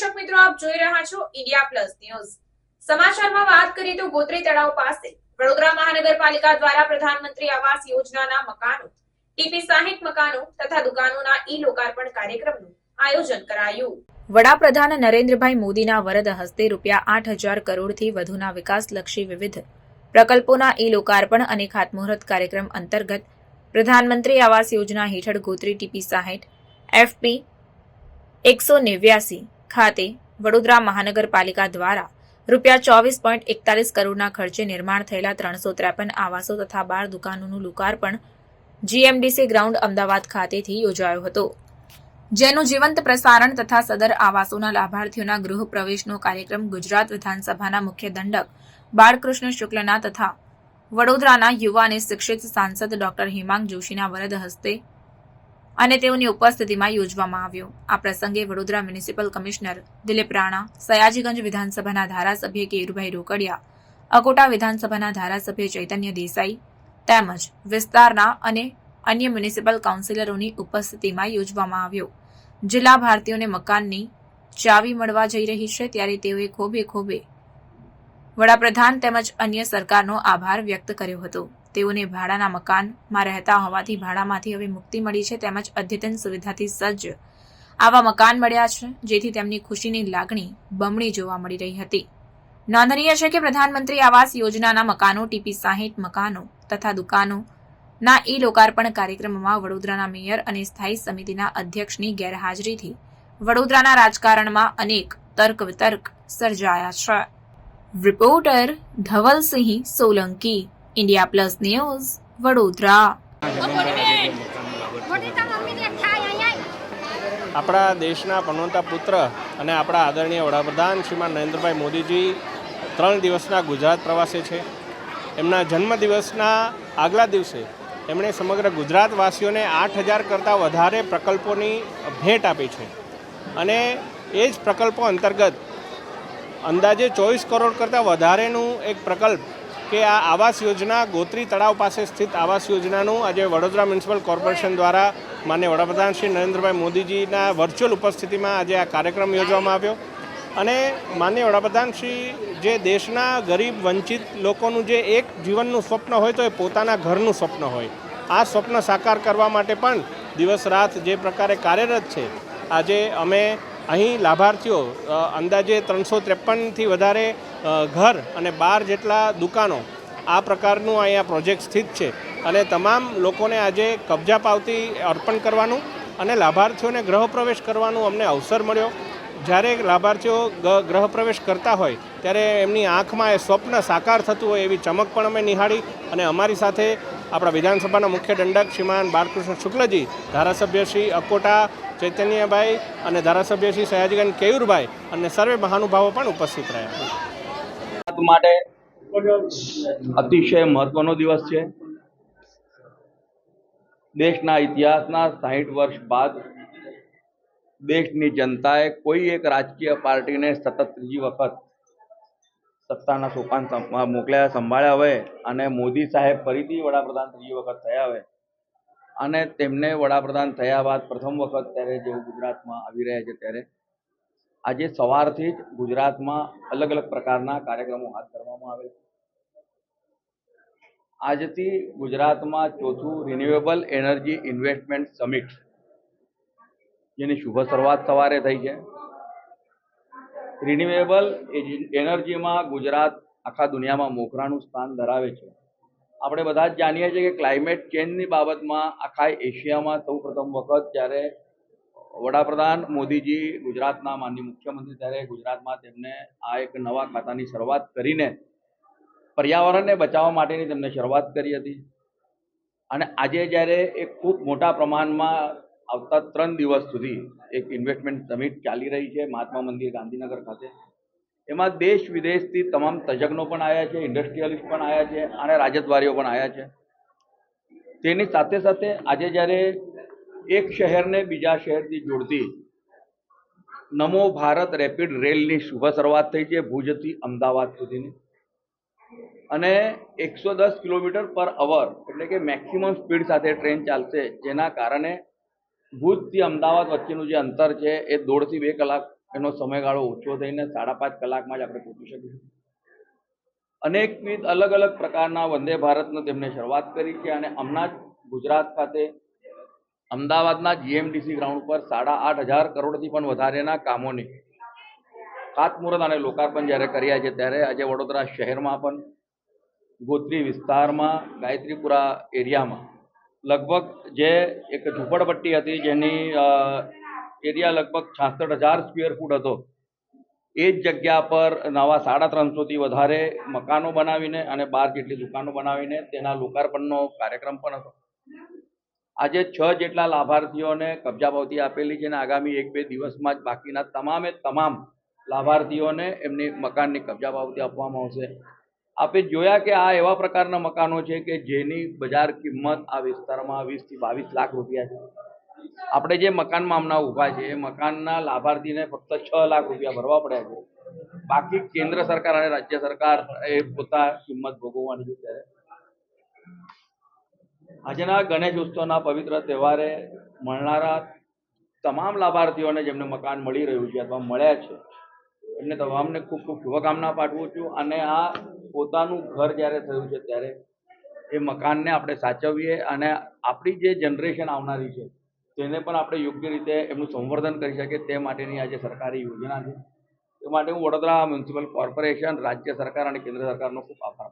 દર્શક મિત્રો, આપ જોઈ રહ્યા છો ઇન્ડિયા પ્લસ ન્યૂઝ. સમાચારમાં વાત કરીએ તો ગોત્રી તળાવ પાસે વડોદરા મહાનગરપાલિકા દ્વારા પ્રધાનમંત્રી આવાસ યોજનાના મકાનો, ટીપી સાહીઠ મકાનો તથા દુકાનોના ઈ લોકાર્પણ કાર્યક્રમનું આયોજન કરાયું. વડાપ્રધાન નરેન્દ્રભાઈ મોદીના વરદ હસ્તે રૂપિયા આઠ હજાર કરોડથી વધુના વિકાસલક્ષી વિવિધ પ્રકલ્પોના ઈ લોકાર્પણ અને ખાતમુહૂર્ત કાર્યક્રમ અંતર્ગત પ્રધાનમંત્રી આવાસ યોજના હેઠળ ગોત્રી ટીપી સાહીઠ એફપી એકસો નેવ્યાસી ખાતે વડોદરા મહાનગરપાલિકા દ્વારા રૂપિયા ચોવીસ પોઈન્ટ એકતાલીસ કરોડના ખર્ચે નિર્માણ થયેલા ત્રણસો ત્રેપન આવાસો તથા બાર દુકાનોનું લોકાર્પણ જીએમડીસી ગ્રાઉન્ડ અમદાવાદ ખાતેથી યોજાયો હતો. જેનું જીવંત પ્રસારણ તથા સદર આવાસોના લાભાર્થીઓના ગૃહ પ્રવેશનો કાર્યક્રમ ગુજરાત વિધાનસભાના મુખ્ય દંડક બાળકૃષ્ણ શુક્લના તથા વડોદરાના યુવા અને શિક્ષિત સાંસદ ડોક્ટર હિમાંગ જોશીના વરદ હસ્તે અને તેઓની ઉપસ્થિતિમાં યોજવામાં આવ્યો. આ પ્રસંગે વડોદરા મ્યુનિસિપલ કમિશનર દિલીપ રાણા, સયાજીગંજ વિધાનસભાના ધારાસભ્ય કેયુરભાઈ રોકડિયા, અકોટા વિધાનસભાના ધારાસભ્ય ચૈતન્ય દેસાઈ તેમજ વિસ્તારના અને અન્ય મ્યુનિસિપલ કાઉન્સિલરોની ઉપસ્થિતિમાં યોજવામાં આવ્યો. જિલ્લા ભારતીયોને મકાનની ચાવી મળવા જઈ રહી છે, ત્યારે તેઓએ ખોબે ખોબે વડાપ્રધાન તેમજ અન્ય સરકારનો આભાર વ્યક્ત કર્યો હતો. તેઓને ભાડાના મકાનમાં રહેતા હોવાથી ભાડામાંથી હવે મુક્તિ મળી છે તેમજ અદ્યતન સુવિધાથી સજ્જ આવા મકાન મળ્યા છે, જેથી તેમની ખુશીની લાગણી બમણી જોવા મળી રહી હતી. નોંધનીય છે કે પ્રધાનમંત્રી આવાસ યોજનાના મકાનો, ટીપી સાહીઠ મકાનો તથા દુકાનો ના ઈ લોકાર્પણ કાર્યક્રમમાં વડોદરાના મેયર અને સ્થાયી સમિતિના અધ્યક્ષની ગેરહાજરીથી વડોદરાના રાજકારણમાં અનેક તર્ક વિતર્ક સર્જાયા છે. Reporter Dhavalsinh Solanki, India plus news, Vadodara. આપણા દેશના પનોતા પુત્ર અને આપણા આદરણીય વડાપ્રધાન શ્રીમાન નરેન્દ્રભાઈ મોદીજી ત્રણ દિવસના ગુજરાત પ્રવાસે છે. એમના જન્મદિવસના આગલા દિવસે એમણે સમગ્ર ગુજરાતવાસીઓને આઠ હજાર કરતાં વધારે પ્રકલ્પોની ભેટ આપી છે. અને એ જ પ્રકલ્પો અંતર્ગત અંદાજે ચોવીસ કરોડ કરતાં વધારેનું એક પ્રકલ્પ કે આ આવાસ યોજના ગોત્રી તળાવ પાસે સ્થિત આવાસ યોજનાનું આજે વડોદરા મ્યુનિસિપલ કોર્પોરેશન દ્વારા માન્ય વડાપ્રધાન શ્રી નરેન્દ્રભાઈ મોદીજીના વર્ચ્યુઅલ ઉપસ્થિતિમાં આજે આ કાર્યક્રમ યોજવામાં આવ્યો. અને માન્ય વડાપ્રધાન શ્રી જે દેશના ગરીબ વંચિત લોકોનું જે એક જીવનનું સ્વપ્ન હોય તો એ પોતાના ઘરનું સ્વપ્ન હોય. આ સ્વપ્ન સાકાર કરવા માટે પણ દિવસ રાત જે પ્રકારે કાર્યરત છે, આજે અમે અહીં લાભાર્થીઓ અંદાજે ત્રણસો ત્રેપનથી વધારે ઘર અને બાર જેટલા દુકાનો આ પ્રકારનું અહીંયા પ્રોજેક્ટ સ્થિત છે. અને તમામ લોકોને આજે કબજા પાવતી અર્પણ કરવાનું અને લાભાર્થીઓને ગૃહ પ્રવેશ કરવાનું અમને અવસર મળ્યો. જ્યારે લાભાર્થીઓ ગ- ગૃહ પ્રવેશ કરતા હોય, ત્યારે એમની આંખમાં એ સ્વપ્ન સાકાર થતું હોય એવી ચમક પણ અમે નિહાળી અને અમારી સાથે આપણા વિધાનસભાના મુખ્ય દંડક શ્રીમાન બાળકૃષ્ણ શુક્લજી, ધારાસભ્ય શ્રી અકોટા ચૈતન્યભાઈ અને ધારાસભ્ય શ્રી સયાજીગન કેયુરભાઈ અને સર્વે મહાનુભાવો પણ ઉપસ્થિત રહ્યા માટે અતિશય મહત્વનો દિવસ છે. દેશના ઇતિહાસના સાહીઠ વર્ષ બાદ દેશની જનતાએ કોઈ એક રાજકીય પાર્ટીને સતત ત્રીજી વખત સત્તાના સોપાન મોકલ્યા સંભાળ્યા હોય અને મોદી સાહેબ ફરીથી વડાપ્રધાન ત્રીજી વખત થયા હોય અને તેમને વડાપ્રધાન થયા બાદ પ્રથમ વખત ત્યારે જેવું ગુજરાતમાં આવી રહ્યા છે ત્યારે આજે સવારથી જ ગુજરાતમાં અલગ અલગ પ્રકારના કાર્યક્રમો હાથ ધરવામાં આવે છે. આજથી ગુજરાતમાં ચોથું રિન્યુએબલ એનર્જી ઇન્વેસ્ટમેન્ટ સમિટ જેની શુભ શરૂઆત સવારે થઈ છે. રિન્યુએબલ એનર્જીમાં ગુજરાત આખા દુનિયામાં મોખરાનું સ્થાન ધરાવે છે. આપણે બધા જ જાણીએ છીએ કે ક્લાઇમેટ ચેન્જની બાબતમાં આખા એશિયામાં સૌ પ્રથમ વખત જ્યારે વડાપ્રધાન મોદીજી ગુજરાતના માનનીય મુખ્યમંત્રી ત્યારે ગુજરાતમાં તેમને આ એક નવા ખાતાની શરૂઆત કરીને પર્યાવરણને બચાવવા માટેની તેમને શરૂઆત કરી હતી. અને આજે જ્યારે એક ખૂબ મોટા પ્રમાણમાં આવતા ત્રણ દિવસ સુધી એક ઇન્વેસ્ટમેન્ટ સમિટ ચાલી રહી છે મહાત્મા મંદિર ગાંધીનગર ખાતે. એમાં દેશ વિદેશથી તમામ તજજ્ઞો પણ આવ્યા છે ઇન્ડસ્ટ્રીયલિસ્ટ પણ આવ્યા છે અને રાજદ્વારીઓ પણ આવ્યા છે. તેની સાથે સાથે આજે જ્યારે એક શહેરને બીજા શહેરથી જોડતી નમો ભારત રેપિડ રેલની શુભ શરૂઆત થઈ છે ભુજથી અમદાવાદ સુધીની. અને એકસો દસ કિલોમીટર પર અવર એટલે કે મેક્સિમમ સ્પીડ સાથે ટ્રેન ચાલશે જેના કારણે ભુજથી અમદાવાદ વચ્ચેનું જે અંતર છે, એ દોઢથી બે કલાક એનો સમયગાળો ઓછો થઈને સાડા પાંચ કલાકમાં જ આપણે પહોંચી શકીશું. અનેકવિધ અલગ અલગ પ્રકારના વંદે ભારતનો તેમણે શરૂઆત કરી છે અને હમણાં જ ગુજરાત ખાતે અમદાવાદના જીએમડીસી ગ્રાઉન્ડ પર સાડા આઠ હજાર કરોડથી પણ વધારેના કામોની ખાતમુહૂર્ત અને લોકાર્પણ જ્યારે કર્યા છે, ત્યારે આજે વડોદરા શહેરમાં પણ ગોત્રી વિસ્તારમાં, ગાયત્રીપુરા એરિયામાં લગભગ જે એક ઝૂંપડપટ્ટી હતી જેની એરિયા લગભગ છાસઠ હજાર સ્ક્વેર ફૂટ હતો. એ જ જગ્યા પર નવા સાડા ત્રણસોથી વધારે મકાનો બનાવીને અને બાર જેટલી દુકાનો બનાવીને તેના લોકાર્પણનો કાર્યક્રમ પણ હતો. આજે છ જેટલા લાભાર્થીઓને કબજા પાવતી આપેલી છે અને આગામી એક બે દિવસમાં જ બાકીના તમામે તમામ લાભાર્થીઓને એમની મકાનની કબજા પાવતી આપવામાં આવશે. આપે જોયા કે આ એવા પ્રકારના મકાનો છે કે જેની બજાર કિંમત આ વિસ્તારમાં વીસથી બાવીસ લાખ રૂપિયા છે. આપણે જે મકાનમાં હમણાં ઊભા છે, એ મકાનના લાભાર્થીને ફક્ત છ લાખ રૂપિયા ભરવા પડ્યા છે. બાકી કેન્દ્ર સરકાર અને રાજ્ય સરકાર એ પોતા કિંમત ભોગવવાની છે ત્યારે. આજના ગણેશ ઉત્સવના પવિત્ર તહેવારે મળનારા તમામ લાભાર્થીઓને જેમને મકાન મળી રહ્યું છે અથવા મળ્યા છે એમને તમામને ખૂબ ખૂબ શુભકામના પાઠવું છું અને આ પોતાનું ઘર જ્યારે થયું છે ત્યારે એ મકાનને આપણે સાચવીએ અને આપણી જે જનરેશન આવનારી છે તેને પણ આપણે યોગ્ય રીતે એમનું સંવર્ધન કરી શકીએ તે માટેની આજે સરકારી યોજના છે એ માટે હું વડોદરા મ્યુનિસિપલ કોર્પોરેશન, રાજ્ય સરકાર અને કેન્દ્ર સરકારનો ખૂબ આભાર